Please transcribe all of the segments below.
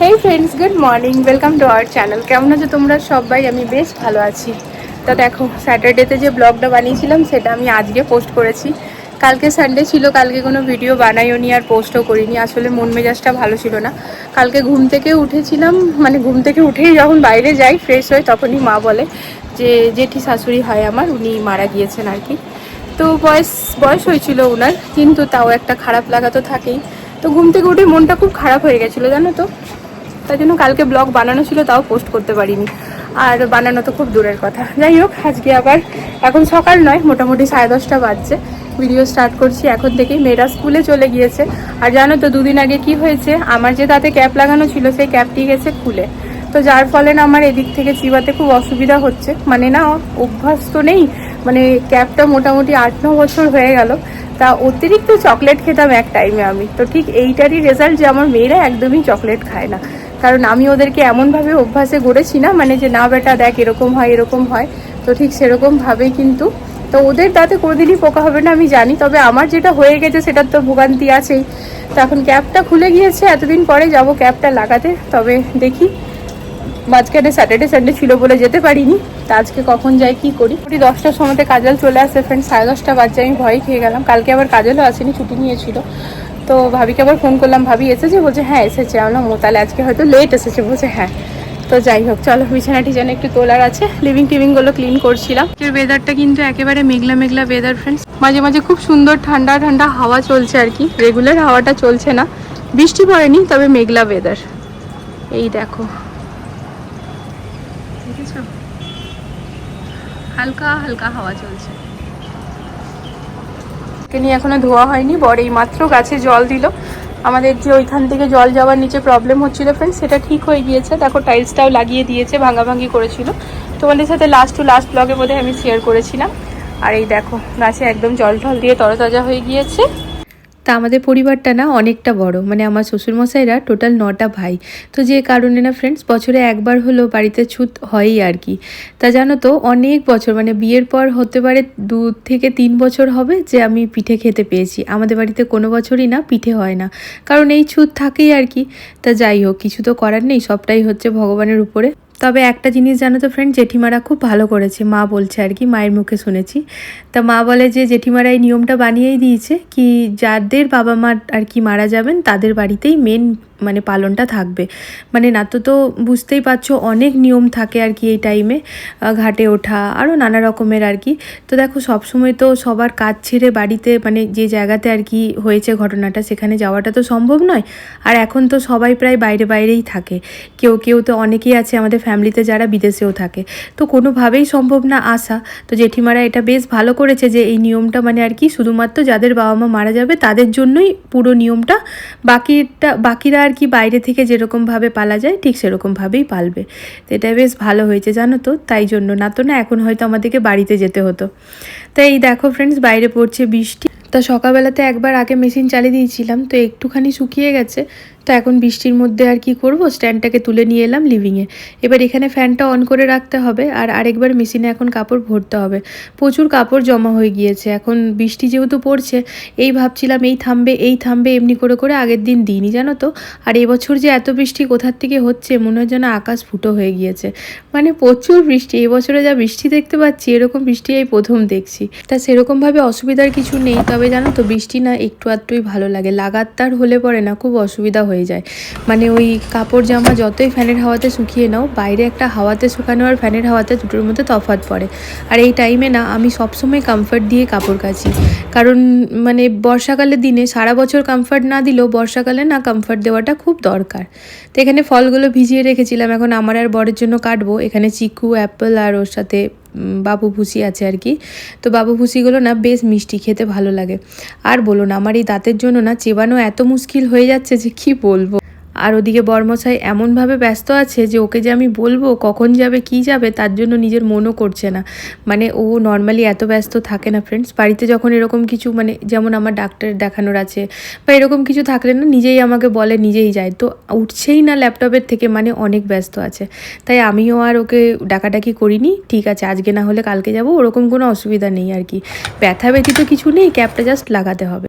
Hey friends good morning welcome to our channel কেমন আছো তোমরা? সবাই, আমি বেশ ভালো আছি। তো দেখো স্যাটারডেতে যে ব্লগটা বানিয়েছিলাম, সেটা আমি আজকে পোস্ট করেছি। কালকে সানডে ছিল, কালকে কোনো ভিডিও বানাইও নি আর পোস্টও করিনি। আসলে মন মেজাজটা ভালো ছিল না। কালকে ঘুম থেকে উঠেছিলাম মানে ঘুম থেকে উঠেই যখন বাইরে যাই ফ্রেশ হই, তখনই মা বলে যে, জেঠি শাশুড়ি হয় আমার, উনি মারা গিয়েছেন আর কি। তো বয়স বয়স হয়েছিল ওনার, কিন্তু তাও একটা খারাপ লাগা তো থাকেই। তো ঘুম থেকে উঠে মনটা খুব খারাপ হয়ে গেছিল, জানো তো? তাই জন্য কালকে ব্লগ বানানো ছিল, তাও পোস্ট করতে পারিনি। আর বানানো তো খুব দূরের কথা। যাই হোক, আজকে আবার, এখন সকাল নয়, মোটামুটি সাড়ে দশটা বাজছে। ভিডিও স্টার্ট করছি এখন থেকেই। মেয়েরা স্কুলে চলে গিয়েছে। আর জানো তো, দুদিন আগে কি হয়েছে? আমার যে তাতে ক্যাপ লাগানো ছিল, সেই ক্যাপটি গেছে খুলে। তো যার ফলে না, আমার এদিক থেকে চিবাতে খুব অসুবিধা হচ্ছে। মানে না অভ্যাস তো নেই। মানে ক্যাপটা মোটামুটি আট, ন বছর হয়ে গেল। তা অতিরিক্ত চকলেট খেতাম এক টাইমে আমি। তো ঠিক এইটারই রেজাল্ট যে আমার মেয়েরা একদমই চকলেট খায় না। কারণ আমি ওদেরকে এমনভাবে অভ্যাসে গড়েছি না মানে যে, না বেটা, দেখ, এরকম হয় এরকম হয়। তো ঠিক সেরকমভাবেই কিন্তু, তো ওদের তাতে কোনোদিনই পোকা হবে না, আমি জানি। তবে আমার যেটা হয়ে গেছে, সেটার তো ভোগান্তি আছেই। তো এখন ক্যাবটা খুলে গিয়েছে, এতদিন পরে যাব ক্যাবটা লাগাতে। তবে দেখি, মাঝখানে স্যাটারডে, সানডে ছিল বলে যেতে পারিনি। তা আজকে কখন যাই, কি করি? ওটি দশটার সময়তে কাজল চলে আসে ফ্রেন্ড সাড়ে দশটা বাজে আমি ভয় খেয়ে গেলাম। কালকে আবার কাজলও আসেনি, ছুটি নিয়েছিল। তো ভাবিকে আবার ফোন করলাম, ভাবি এসেছে? বলছে হ্যাঁ এসেছে। আমরা ও তাহলে আজকে হয়তো লেট এসেছে। বলছে হ্যাঁ। তো যাই হোক, চলো বিছানা টিছানা একটু তোলার আছে। লিভিং টিভিংগুলো ক্লিন করছিলাম। এর ওয়েদারটা কিন্তু একেবারে মেঘলা মেঘলা ওয়েদার ফ্রেন্ডস মাঝে মাঝে খুব সুন্দর ঠান্ডা ঠান্ডা হাওয়া চলছে আর কি। রেগুলার হাওয়াটা চলছে না। বৃষ্টি পড়েনি, তবে মেঘলা ওয়েদার এই দেখো। হালকা হালকা হাওয়া চলছে। কে নিয়ে এখনও ধোয়া হয়নি। বর এই মাত্র গাছে জল দিল। আমাদের যে ওইখান থেকে জল যাওয়ার নিচে প্রবলেম হচ্ছিল ফ্রেন্ড সেটা ঠিক হয়ে গিয়েছে। দেখো টাইলসটাও লাগিয়ে দিয়েছে, ভাঙাভাঙি করেছিল। তোমাদের সাথে লাস্ট টু লাস্ট ব্লগে বোধহয় আমি শেয়ার করেছিলাম। আর এই দেখো, গাছে একদম জল ঢল দিয়ে তরতাজা হয়ে গিয়েছে। তা আমাদের পরিবারটা না অনেকটা বড়। মানে আমার শ্বশুরমশাইরা টোটাল নটা ভাই। তো যে কারণে না ফ্রেন্ডস বছরে একবার হলো বাড়িতে ছুত হয়ই আর কি। তা জানো তো, অনেক বছর মানে বিয়ের পর হতে পারে দু থেকে তিন বছর হবে যে আমি পিঠে খেতে পেয়েছি। আমাদের বাড়িতে কোনো বছরই না পিঠে হয় না। কারণ এই ছুত থাকেই আর কি। তা যাই হোক, কিছু তো করার নেই, সবটাই হচ্ছে ভগবানের উপরে। তবে একটা জিনিস জানো তো ফ্রেন্ড জেঠিমারা খুব ভালো করেছে। মা বলছে আর কি, মায়ের মুখে শুনেছি। তা মা বলে যে, জেঠিমারা এই নিয়মটা বানিয়েই দিয়েছে কি, যাদের বাবা মা আর কি মারা যাবেন, তাদের বাড়িতেই মেন মানে পালনটা থাকবে। মানে না তো তো বুঝতেই পারছ, অনেক নিয়ম থাকে আর কি এই টাইমে ঘাটে ওঠা আরও নানা রকমের আর কি। তো দেখো, সবসময় তো সবার কাজ ছেড়ে বাড়িতে মানে যে জায়গাতে আর কি হয়েছে ঘটনাটা, সেখানে যাওয়াটা তো সম্ভব নয়। আর এখন তো সবাই প্রায় বাইরে বাইরেই থাকে। কেউ কেউ তো অনেকেই আছে আমাদের ফ্যামিলিতে যারা বিদেশেও থাকে। তো কোনোভাবেই সম্ভব না আসা। তো জেঠিমারা এটা বেশ ভালো করেছে যে এই নিয়মটা মানে আর কি শুধুমাত্র যাদের বাবা মা মারা যাবে তাদের জন্যই পুরো নিয়মটা বাকিটা, বাকিরা আর কি বাইরে থেকে যেরকমভাবে পালা যায় ঠিক সেরকমভাবেই পালবে। তো এটা বেশ ভালো হয়েছে জানো তো, তাই জন্য। না তো না, এখন হয়তো আমাদেরকে বাড়িতে যেতে হতো। তাই এই দেখো ফ্রেন্ডস বাইরে পড়ছে বৃষ্টি। তা সকালবেলাতে একবার আগে মেশিন চালিয়ে দিয়েছিলাম, তো একটুখানি শুকিয়ে গেছে। তো এখন বৃষ্টির মধ্যে আর কি করব? স্ট্যান্ডটাকে তুলে নিয়ে এলাম লিভিংয়ে এবার এখানে ফ্যানটা অন করে রাখতে হবে আর আরেকবার মেশিনে এখন কাপড় ভরতে হবে। প্রচুর কাপড় জমা হয়ে গিয়েছে। এখন বৃষ্টি যেহেতু পড়ছে, এই ভাবছিলাম এই থামবে এই থামবে, এমনি করে করে আগের দিন দিইনি, জানো তো? আর এবছর যে এত বৃষ্টি কোথার থেকে হচ্ছে, মনে হয় যেন আকাশ ফুটো হয়ে গিয়েছে। মানে প্রচুর বৃষ্টি এবছরে যা বৃষ্টি দেখতে পাচ্ছি, এরকম বৃষ্টি এই প্রথম দেখছি। তা সেরকমভাবে অসুবিধার কিছু নেই, তবে জানো তো বৃষ্টি না একটু আধটুই ভালো লাগে। লাগাতার হলে পরে না, খুব অসুবিধা যায়। মানে ওই কাপড় জামা যতই ফ্যানের হাওয়াতে শুকিয়ে নাও, বাইরে একটা হাওয়াতে শুকানো আর ফ্যানের হাওয়াতে দুটোর মধ্যে তফাৎ পড়ে। আর এই টাইমে না, আমি সবসময় কমফর্ট দিয়ে কাপড় কাচি। কারণ মানে বর্ষাকালের দিনে সারা বছর কমফর্ট না দিলেও বর্ষাকালে না কমফর্ট দেওয়াটা খুব দরকার। তো এখানে ফলগুলো ভিজিয়ে রেখেছিলাম, এখন আমার আর বরের জন্য কাটবো। এখানে চিকু অ্যাপেল আর ওর সাথে বাবু ভুসি আছে আর কি। তো বাবু ভুসিগুলো না বেশ মিষ্টি, খেতে ভালো লাগে। আর বলো না, আমার এই দাঁতের জন্য না চেবানো এত মুশকিল হয়ে যাচ্ছে যে কি বলব? আর ওদিকে বর্মশাই এমনভাবে ব্যস্ত আছে যে ওকে যে আমি বলব, কখন যাবে, কি যাবে, তার জন্য নিজের মনও করছে না। মানে ও নর্মালি এত ব্যস্ত থাকে না ফ্রেন্ডস বাড়িতে যখন এরকম কিছু মানে যেমন আমার ডাক্তার দেখানোর আছে, বা এরকম কিছু থাকলে না নিজেই আমাকে বলে, নিজেই যায়। তো উঠছেই না ল্যাপটপের থেকে মানে অনেক ব্যস্ত আছে। তাই আমিও আর ওকে ডাকাডাকি করিনি। ঠিক আছে, আজকে না হলে কালকে যাব, ওরকম কোনো অসুবিধা নেই আর কি। ব্যথা ব্যথিত কিছু নেই ক্যাবটা জাস্ট লাগাতে হবে।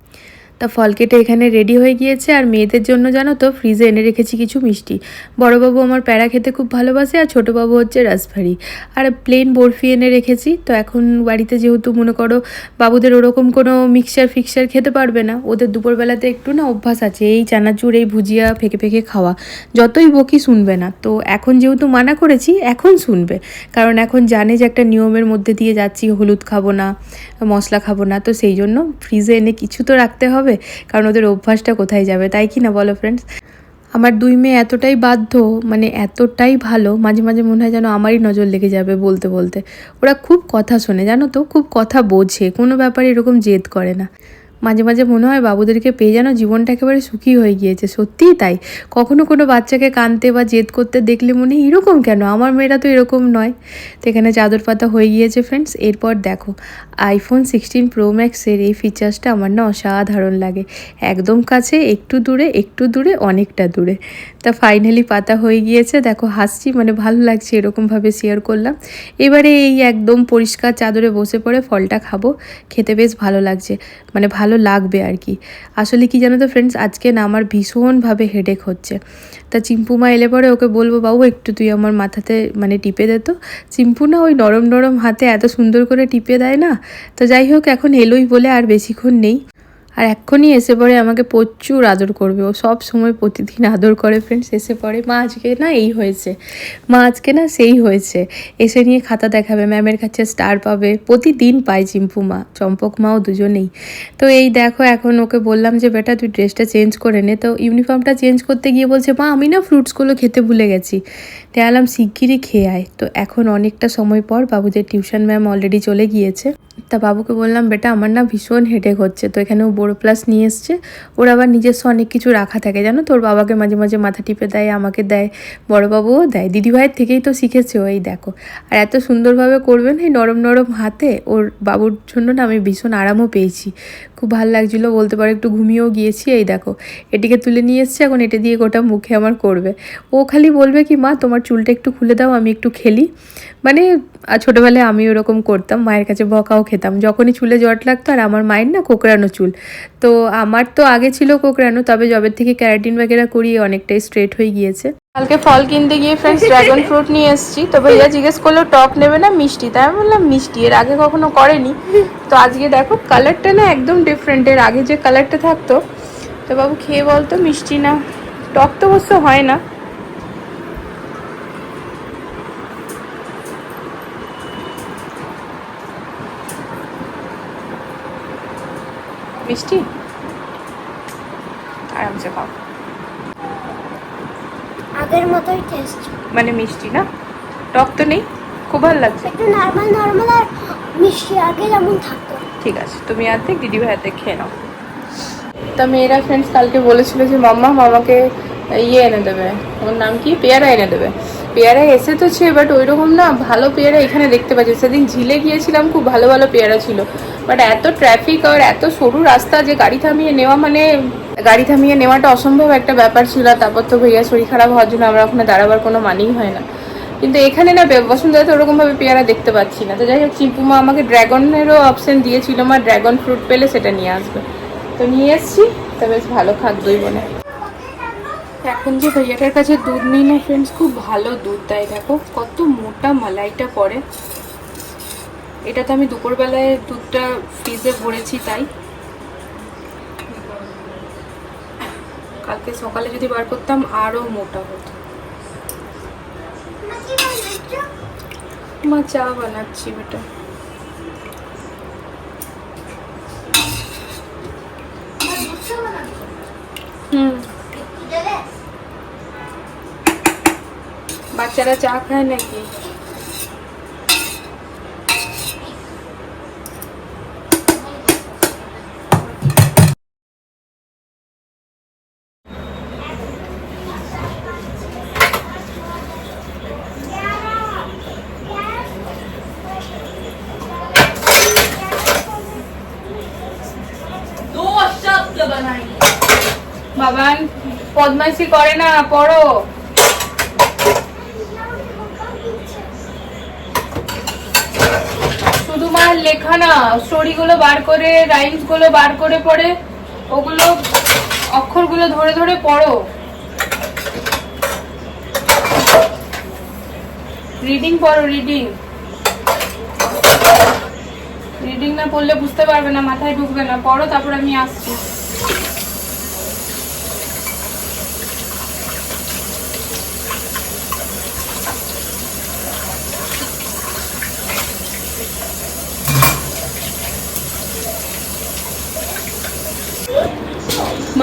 তা ফল কেটে এখানে রেডি হয়ে গিয়েছে আর মেয়েদের জন্য জানো তো ফ্রিজে এনে রেখেছি কিছু মিষ্টি। বড়বাবু আমার প্যারা খেতে খুব ভালোবাসে আর ছোটোবাবু হচ্ছে রাসভারি আর প্লেন বরফি এনে রেখেছি, তো এখন বাড়িতে যেহেতু মনে করো বাবুদের ওরকম কোনো মিক্সচার ফিক্সচার খেতে পারবে না, ওদের দুপুরবেলাতে একটু না অভ্যাস আছে, এই চানাচুর, এই ভুজিয়া ফেঁকে ফেঁকে খাওয়া। যতই বকি শুনবে না, তো এখন যেহেতু মানা করেছি, এখন শুনবে। কারণ এখন জানে যে একটা নিয়মের মধ্যে দিয়ে যাচ্ছি, হলুদ খাব না, মশলা খাব না, তো সেই জন্য ফ্রিজে এনে কিছু তো রাখতে হবে। কারণ ওদের অভ্যাসটা কোথায় যাবে? তাই কি না বলো ফ্রেন্ডস আমার দুই মেয়ে এতটাই বাধ্য মানে এতটাই ভালো, মাঝে মাঝে মনে হয় যেন আমারই নজর লেগে যাবে বলতে বলতে। ওরা খুব কথা শোনে, জানো তো? খুব কথা বোঝে, কোনো ব্যাপারে এরকম জেদ করে না। মাঝে মাঝে মনে হয় বাবুদেরকে পেয়ে যেন জীবনটা একেবারে সুখী হয়ে গিয়েছে। সত্যিই তাই। কখনো কোনো বাচ্চাকে কানতে বা জেদ করতে দেখলে মনে হয়, এরকম কেন? আমার মেয়েরা তো এরকম নয়। তো এখানে চাদর পাতা হয়ে গিয়েছে ফ্রেন্ডস এরপর দেখো আইফোন সিক্সটিন প্রো ম্যাক্সের এই ফিচার্সটা আমার না অসাধারণ লাগে। একদম কাছে, একটু দূরে একটু দূরে, অনেকটা দূরে। তা ফাইনালি পাতা হয়ে গিয়েছে। দেখো, হাসছি মানে ভালো লাগছে এরকমভাবে শেয়ার করলাম। এবারে এই একদম পরিষ্কার চাদরে বসে পড়ে ফলটা খাব। খেতে বেশ ভালো লাগছে। মানে ভালো লাগবে আর কি। আসলে কি জানো তো ফ্রেন্ডস আজকে না আমার ভীষণভাবে হেডেক হচ্ছে। তা চিম্পুমা এলে পরে ওকে বলব, বাবু, একটু তুই আমার মাথাতে মানে টিপে দে তো। চিম্পু না ওই নরম নরম হাতে এত সুন্দর করে টিপে দেয় না। তো যাই হোক, এখন এলোই বলে আর বেশিক্ষণ নেই। আর এক্ষুনি এসে পড়ে আমাকে প্রচুর আদর করবে। ও সব সময় প্রতিদিন আদর করে ফ্রেন্ডস এসে পড়ে, মা, আজকে না এই হয়েছে। মা, আজকে না সেই হয়েছে। এসে নিয়ে খাতা দেখাবে, ম্যামের কাছে স্টার পাবে। প্রতিদিন পায় চিম্পু মা, চম্পক মাও দুজনেই। তো এই দেখো, এখন ওকে বললাম যে, বেটা, তুই ড্রেসটা চেঞ্জ করে নে। তো ইউনিফর্মটা চেঞ্জ করতে গিয়ে বলছে, মা, আমি না ফ্রুটসগুলো খেতে ভুলে গেছি। দেয়ালাম শিগগিরই খেয়ে আয়। তো এখন অনেকটা সময় পর বাবুদের টিউশন ম্যাম অলরেডি চলে গিয়েছে। তা বাবুকে বললাম, বেটা, আমার না ভীষণ হেডেক হচ্ছে, তো এখানে ও বড়ো প্লাস নিয়ে এসছে। ওর আবার নিজস্ব অনেক কিছু রাখা থাকে, জানো তোর বাবাকে মাঝে মাঝে মাথা টিপে দেয়, আমাকে দেয়, বড়োবাবুও দেয়। দিদিভাইয়ের থেকেই তো শিখেছে ওই, দেখো। আর এত সুন্দরভাবে করবেন এই নরম নরম হাতে, ওর বাবুর জন্য না আমি ভীষণ আরামও পেয়েছি। খুব ভালো লাগছিল, বলতে পারো একটু ঘুমিয়েও গিয়েছি, এই দেখো। এটিকে তুলে নিয়ে এসছে, এখন এটা দিয়ে গোটা মুখে আমার করবে। ও খালি বলবে কি, মা, তোমার চুলটা একটু খুলে দাও, আমি একটু খেলি। মানে আর ছোটোবেলায় আমি ওরকম করতাম, মায়ের কাছে বকাও খেতাম। যখনই চুলে জট লাগতো আর আমার মায়ের না কোকড়ানো চুল। তো আমার তো আগে ছিল কোকড়ানো, তবে জবের থেকে ক্যারাটিন বাগেরা করিয়ে অনেকটাই স্ট্রেট হয়ে গিয়েছে। কালকে ফল কিনতে গিয়ে ফ্রেন্ডস ড্রাগন ফ্রুট নিয়ে এসেছি। তো ভাইয়া জিজ্ঞেস করল, টক নেবে না মিষ্টি? তাই আমি বললাম, মিষ্টি, এর আগে কখনো করেনি। তো আজকে দেখো কালারটা না একদম ডিফারেন্ট এর আগে যে কালারটা থাকতো, তো বাবু খেয়ে বলতো, মিষ্টি না। টক তো অবশ্য হয় না। মিষ্টি? আরামসে খাও। আগের মতোই টেস্ট মানে মিষ্টি না? টক তো নেই? খুব ভালো লাগছে। একটু নর্মাল নর্মাল আর মিষ্টি আগে যেমন থাকতো। ঠিক আছে তুমি অর্ধেক দিদি ভাই অর্ধেক খেয়ে নাও। তা মেয়েরা ফ্রেন্ডস কালকে বলেছিল যে মাম্মা মামাকে ইয়ে এনে দেবে। ওর নাম কি? পেয়ারা এনে দেবে। পেয়ারা এসে তো ছে বাট ওই রকম না ভালো পেয়ারা এখানে দেখতে পাচ্ছি। সেদিন ঝিলে গিয়েছিলাম খুব ভালো ভালো পেয়ারা ছিল। বাট এত ট্রাফিক আর এত সরু রাস্তা যে গাড়ি থামিয়ে নেওয়া মানে গাড়ি থামিয়ে নেওয়াটা অসম্ভব একটা ব্যাপার ছিল তারপর তো ভাইয়া শরীর খারাপ হওয়ার জন্য আমরা ওখানে দাঁড়াবার কোনো মানেই হয় না। কিন্তু এখানে না বে- বসুন্ধরাতে ওরকম ভাবে পেয়ারা দেখতে পাচ্ছি না। তো যাই হোক চিম্পুমা আমাকে ড্রাগনেরও অপশন দিয়েছিল, মা ড্রাগন ফ্রুট পেলে সেটা নিয়ে আসবে। তো নিয়ে এসছি, তা বেশ ভালো খাক দুই বোনে এখন যে ভাইয়াটার কাছে দুধ নিই না ফ্রেন্ডস খুব ভালো দুধ দেয় দেখো, কত মোটা মালাইটা পড়ে এটা তো আমি দুপুরবেলায় দুধটা ফ্রিজে ভরেছি তাই। কালকে সকালে যদি বার করতাম, আরও মোটা হতো। মা, চা বানাচ্ছি বেটা। হুম। বাচ্চারা চা খায় নাকি? বাবান, বদমাইশি করে না, পড়ো। শুধু মার লেখা না স্টোরি গুলো বার করে রাইমসগুলো বার করে পড়ে, ওগুলো ধরে ধরে পড়ো। রিডিং পড়ো, রিডিং। রিডিং না পড়লে বুঝতে পারবে না, মাথায় ঢুকবে না। পড়ো, তারপর আমি আসছি।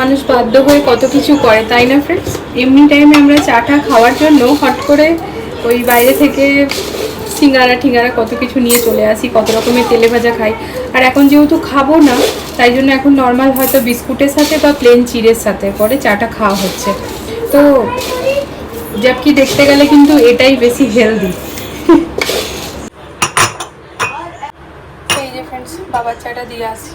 মানুষ বাধ্য হয়ে কত কিছু করে, তাই না ফ্রেন্ডস এমনি টাইমে আমরা চাটা খাওয়ার জন্য হট করে ওই বাইরে থেকে সিঙ্গারা ঠিঙ্গারা কত কিছু নিয়ে চলে আসি, কত রকমের তেলে ভাজা খাই। আর এখন যেহেতু খাব না, তাই জন্য এখন নর্মাল হয়তো বিস্কুটের সাথে বা প্লেন চিড়ের সাথে করে চাটা খাওয়া হচ্ছে। তো কি দেখতে গেলে কিন্তু এটাই বেশি হেলদি এই যে ফ্রেন্ডস বাবার চাটা দিয়ে আসি।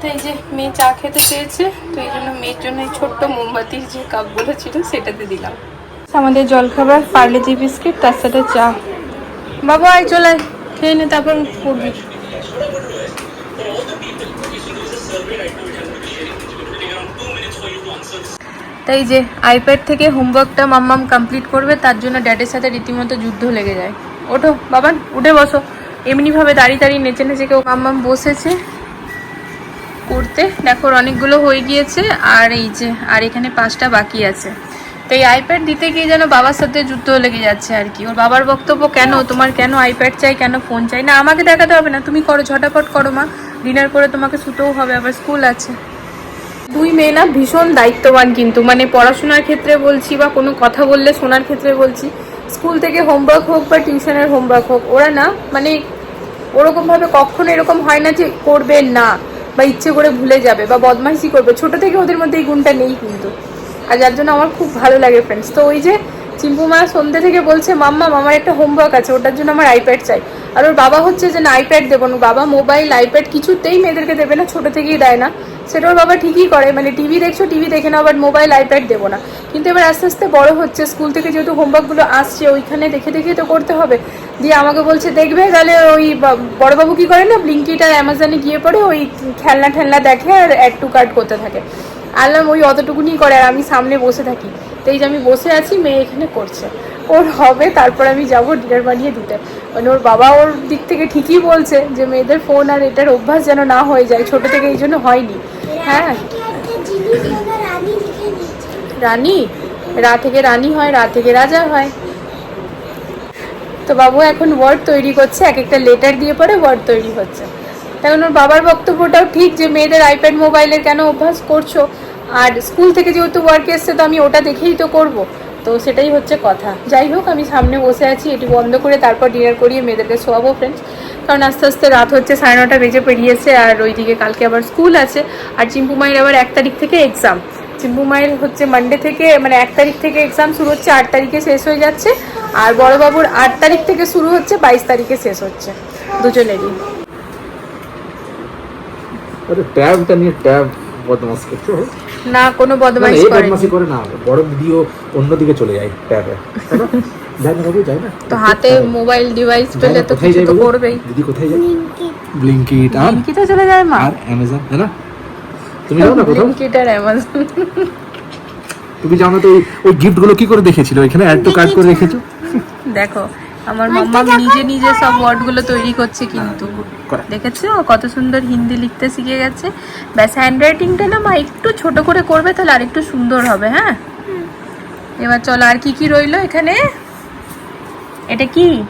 তো এই যে মেয়ে চা খেতে চেয়েছে, তো এই জন্য মেয়ের জন্য এই ছোট্ট মোমবাতির যে কাপগুলো ছিল সেটাতে দিলাম। আমাদের জলখাবার পার্লেজি বিস্কিট, তার সাথে চা। বাবা, আয়, চলে খেয়ে নে, তারপর পড়বি তাই যে আইপ্যাড থেকে হোমওয়ার্কটা মাম্মাম কমপ্লিট করবে, তার জন্য ড্যাডের সাথে রীতিমতো যুদ্ধ লেগে যায়। ওঠো, বাবান, উঠে বসো। এমনিভাবে দাঁড়িয়ে দাঁড়িয়ে নেচে নেচে কেউ মাম্মাম বসেছে। করতে। দেখো অনেকগুলো হয়ে গিয়েছে, আর এই যে, আর এখানে পাঁচটা বাকি আছে। তো এই আইপ্যাড দিতে গিয়ে যেন বাবার সাথে যুদ্ধ লেগে যাচ্ছে আর কি। ওর বাবার বক্তব্য কেন? তোমার কেন আইপ্যাড চাই, কেন ফোন চাই? না, আমাকে দেখাতে হবে না। তুমি করো, ঝটাপট করো, মা। ডিনার করে তোমাকে শুতেও হবে, আবার স্কুল আছে। দুই মেয়ে না ভীষণ দায়িত্ববান কিন্তু। মানে পড়াশোনার ক্ষেত্রে বলছি বা কোনো কথা বললে শোনার ক্ষেত্রে বলছি স্কুল থেকে হোমওয়ার্ক হোক বা টিউশনের হোমওয়ার্ক হোক, ওরা না মানে ওরকমভাবে কখনো এরকম হয় না যে করবে না। বা ইচ্ছে করে ভুলে যাবে বা বদমাইশি করবে, ছোট থেকে ওদের মধ্যে এই গুণটা নেই কিন্তু। আর যার জন্য আমার খুব ভালো লাগে ফ্রেন্ডস তো ওই যে চিম্পু মা সন্ধ্যে থেকে বলছে, মাম্মা আমার একটা হোমওয়ার্ক আছে, ওটার জন্য আমার আইপ্যাড চাই। আর ওর বাবা হচ্ছে যে না আইপ্যাড দেবো না, বাবা মোবাইল আইপ্যাড কিছুতেই মেয়েদেরকে দেবে না, ছোটো থেকেই দেয় না। সেটা ওর বাবা ঠিকই করে মানে টিভি দেখছ টিভি দেখে নাও বাট মোবাইল আইপ্যাড দেবো না। কিন্তু এবার আস্তে আস্তে বড় হচ্ছে স্কুল থেকে যেহেতু হোমওয়ার্কগুলো আসছে, ওইখানে দেখে দেখেই তো করতে হবে। দিয়ে আমাকে বলছে, দেখবে তাহলে ওই বড়বাবু কি করে না ব্লিঙ্কিট আর অ্যামাজনে গিয়ে পড়ে ওই খেলনা ঠেলনা দেখে আর অ্যাড টু কার্ড করতে থাকে। আলাম ওই অতটুকুনি করে, আর আমি সামনে বসে থাকি। তো এই যে আমি বসে আছি, মেয়ে এখানে করছে। ওর হবে, তারপর আমি যাব ডিনার বানিয়ে দিতে। মানে ওর বাবা ওর দিক থেকে ঠিকই বলছে যে মেয়েদের ফোন আর এটার অভ্যাস যেন না হয়ে যায়, ছোট থেকে এই জন্য হয়নি। হ্যাঁ। রানী? রা থেকে রানী হয়, রা থেকে রাজা হয়। তো বাবু এখন ওয়ার্ড তৈরি করছে, এক একটা লেটার দিয়ে পরে ওয়ার্ড তৈরি হচ্ছে। তখন ওর বাবার বক্তব্যটাও ঠিক যে মেয়েদের আইপ্যাড মোবাইলের কেন অভ্যাস করছ? আর স্কুল থেকে যেহেতু ওয়ার্ক এসছে, তো আমি ওটা দেখেই তো করব। তো সেটাই হচ্ছে কথা। যাই হোক, আমি সামনে বসে আছি, এটি বন্ধ করে তারপর ডিনার করিয়ে মেয়েদেরকে শোয়াবো ফ্রেন্ডস কারণ আস্তে আস্তে রাত হচ্ছে, সাড়ে নটা বেজে পেরিয়েছে আর ওইদিকে কালকে আবার স্কুল আছে। আর চিম্পু মায়ের আবার এক তারিখ থেকে এক্সাম চিম্পু মায়ের হচ্ছে মানডে থেকে মানে এক তারিখ থেকে এক্সাম শুরু হচ্ছে, আট তারিখে শেষ হয়ে যাচ্ছে। আর বড়বাবুর আট তারিখ থেকে শুরু হচ্ছে, বাইশ তারিখে শেষ হচ্ছে। দুজনেরই। আরে ট্যাবটা নিয়ে ট্যাব বদমাস করছে না কোনো না, বদমাইশ এই বদমাসি করে না বড় দিদিও অন্যদিকে চলে যায় ট্যাবে। না? যায় না বাবু যায় না? তো হাতে মোবাইল ডিভাইস পেলে তো কিছু তো করবেই। দিদি কোথায় যায়? ব্লিঙ্কিট আর? চলে যায় মা। আর অ্যামাজন তাই না? তুমি যাও না কোথাও? ব্লিঙ্কিট আর অ্যামাজন তুমি জানো তো ওই- ওই গিফটগুলো কি করে দেখেছিল? এখানে অ্যাড টু কার্ড করে রেখেছো? দেখো আমার মাম্মা নিজে নিজে সব ওয়ার্ডগুলো তৈরি করছে কিন্তু। দেখেছ? কত সুন্দর হিন্দি লিখতে শিখে গেছে। ব্যাস হ্যান্ড রাইটিংটা না মা একটু ছোট করে করবে তাহলে আর একটু সুন্দর হবে হ্যাঁ? এবার চলো আর কি কি রইল এখানে? এটা কি?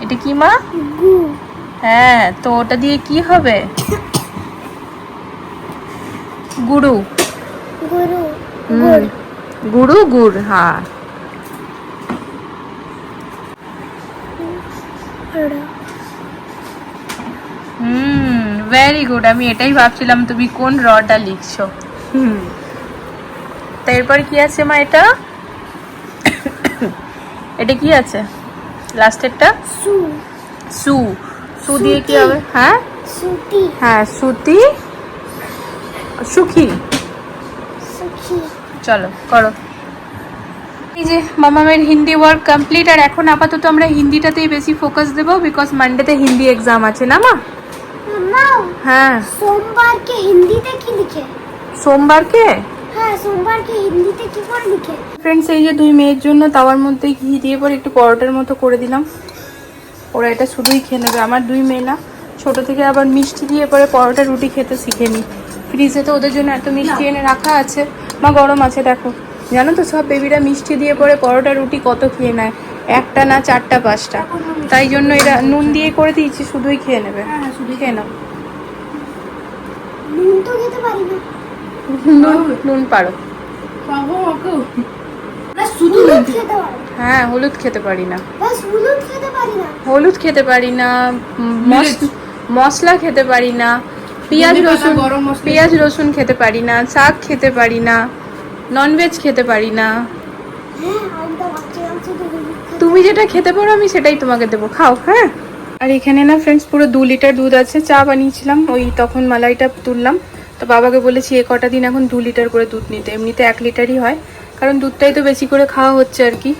এটা কি মা? গু। হ্যাঁ তো ওটা দিয়ে কি হবে? গুরু। গরু। গুড়। গুরু গুড় হ্যাঁ হলো। হুম ভেরি গুড আমি এটাই ভাবছিলাম তুমি কোন রটা লিখছো? হুম তো এরপর কি আছে মা এটা? এটা কি আছে? লাস্টেরটা সু সু সু দিয়ে কি হবে? হ্যাঁ? সুতি হ্যাঁ সুতি। সুখী। সুখী চলো করো। এই যে মামামের হিন্দি ওয়ার্ক কমপ্লিট আর এখন আপাতত আমরা হিন্দিটাতেই বেশি ফোকাস দেবো বিকজ মানডেতে হিন্দি এক্সাম আছে না মা? হ্যাঁ। সোমবারকে হিন্দিতে কি লিখে? সোমবারকে? হ্যাঁ সোমবারকে হিন্দিতে কি করে লিখে? ফ্রেন্ডস এই যে দুই মেয়ের জন্য তাওয়ার মধ্যে ঘি দিয়ে পরে একটু পরোটার মতো করে দিলাম। ওরা এটা শুধুই খেয়ে নেবে আমার দুই মেয়ে না। ছোট থেকে আবার মিষ্টি দিয়ে পরে পরোটা রুটি খেতে শিখেনি। ফ্রিজে তো ওদের জন্য এত মিষ্টি এনে রাখা আছে। মা গরম আছে দেখো। জানো তো সব বেবিরা মিষ্টি দিয়ে পরে পরোটা রুটি কত খেয়ে নেয়? একটা না চারটা পাঁচটা। তাই জন্য এরা নুন দিয়ে করে দিয়েছি শুধুই খেয়ে নেবে। হ্যাঁ শুধু খেয়ে নাও। নুন তো খেতে পারি হ্যাঁ হলুদ খেতে পারি না। হলুদ খেতে পারি না। হলুদ খেতে পারি না উম, মস- মশলা খেতে পারি না পেঁয়াজ রসুন পেঁয়াজ রসুন খেতে পারি না শাক খেতে পারি না। ননভেজ খেতে পারি না। হ্যাঁ তুমি যেটা খেতে পারো আমি সেটাই তোমাকে দেবো। খাও হ্যাঁ? আর এখানে না ফ্রেন্ডস পুরো দু লিটার দুধ আছে। চা বানিয়েছিলাম ওই তখন মালাইটা তুললাম। তো বাবাকে বলেছি এ কটা দিন এখন দু লিটার করে দুধ নিতে। এমনিতে এক লিটারই হয়। কারণ দুধটাই তো বেশি করে খাওয়া হচ্ছে আর কি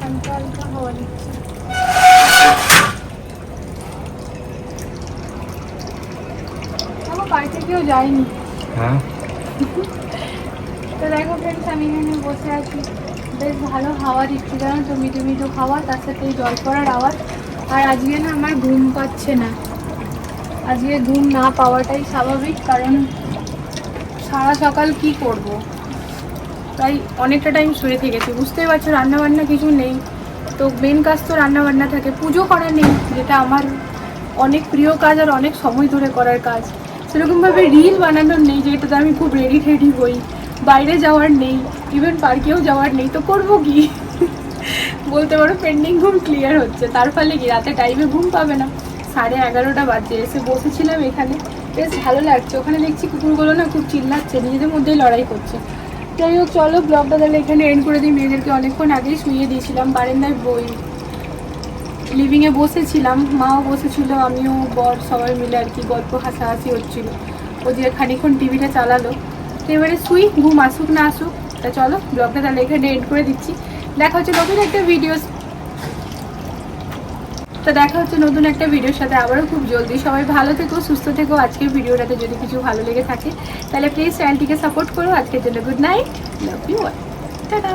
হালকা হালকা হাওয়া দিচ্ছে আমার কেউ হ্যাঁ? তো দেখো ফ্রেন্ডস আমি এখানে বসে আছি। বেশ ভালো হাওয়া দিচ্ছে জানো তো? মিঠু মিঠু হাওয়া তার সাথে জল পড়ার আওয়াজ। আর আজকে না আমার ঘুম পাচ্ছে না। আজকে ঘুম না পাওয়াটাই স্বাভাবিক কারণ সারা সকাল কি করব? তাই অনেকটা টাইম শুয়ে থেকেছি। বুঝতেই পারছ রান্না বান্না কিছু নেই। তো মেন কাজ তো রান্নাবান্না থাকে। পুজো করা নেই যেটা আমার অনেক প্রিয় কাজ আর অনেক সময় ধরে করার কাজ। সেরকমভাবে রিল বানানোর নেই, যেটাতে আমি খুব রেডি টেডি হই। বাইরে যাওয়ার নেই ইভেন পার্কেও যাওয়ার নেই, তো করব কি? বলতে পারো পেন্ডিং ঘুম ক্লিয়ার হচ্ছে। তার ফলে কি, রাতে টাইমে ঘুম পাবে না। সাড়ে এগারোটা বাজে, এসে বসেছিলাম এখানে। বেশ ভালো লাগছে। ওখানে দেখছি কুকুরগুলো না খুব চিল্লাচ্ছে, নিজেদের মধ্যেই লড়াই করছে। যাই হোক, চলো ব্লগটা তাহলে এখানে এন্ড করে দিই। মেয়েদেরকে অনেকক্ষণ আগেই শুয়ে দিয়েছিলাম, বারেন্দায় বই। লিভিংয়ে বসেছিলাম, মাও বসেছিল, আমিও বর সবাই মিলে আর কি গল্প হাসাহাসি হচ্ছিল। ও যে খানিক্ষণ টিভিটা চালালো, তো এবারে শুই, ঘুম আসুক না আসুক, তা চলো ব্লগটা তাহলে এখানে এন্ড করে দিচ্ছি। দেখা হচ্ছে নতুন একটা ভিডিও তো। দেখা হচ্ছে নতুন একটা ভিডিওর সাথে আবারও খুব জলদি। সবাই ভালো থেকো, সুস্থ থেকো। আজকের ভিডিওটাতে যদি কিছু ভালো লেগে থাকে, তাহলে প্লিজ চ্যানেলটিকে সাপোর্ট করো। আজকের জন্য good night love you tata